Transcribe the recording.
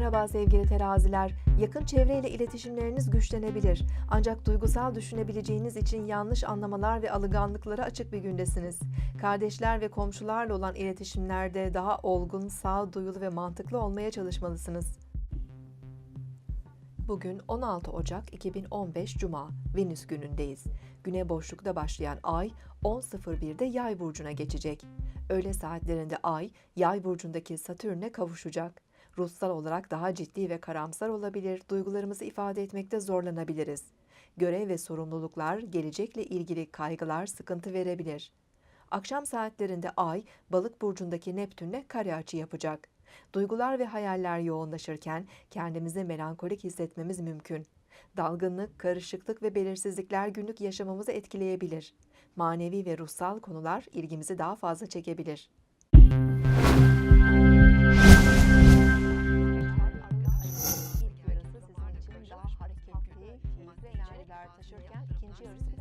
Merhaba sevgili teraziler. Yakın çevreyle iletişimleriniz güçlenebilir. Ancak duygusal düşünebileceğiniz için yanlış anlamalar ve alınganlıklara açık bir gündesiniz. Kardeşler ve komşularla olan iletişimlerde daha olgun, sağduyulu ve mantıklı olmaya çalışmalısınız. Bugün 16 Ocak 2015 Cuma, Venüs günündeyiz. Güne boşlukta başlayan ay 10.01'de Yay burcuna geçecek. Öğle saatlerinde ay Yay burcundaki Satürn'e kavuşacak. Ruhsal olarak daha ciddi ve karamsar olabilir, duygularımızı ifade etmekte zorlanabiliriz. Görev ve sorumluluklar, gelecekle ilgili kaygılar sıkıntı verebilir. Akşam saatlerinde Ay, Balık burcundaki Neptün'le kare açı yapacak. Duygular ve hayaller yoğunlaşırken kendimizi melankolik hissetmemiz mümkün. Dalgınlık, karışıklık ve belirsizlikler günlük yaşamımızı etkileyebilir. Manevi ve ruhsal konular ilgimizi daha fazla çekebilir. İlk enerjiler taşırken ikinci yarısı biraz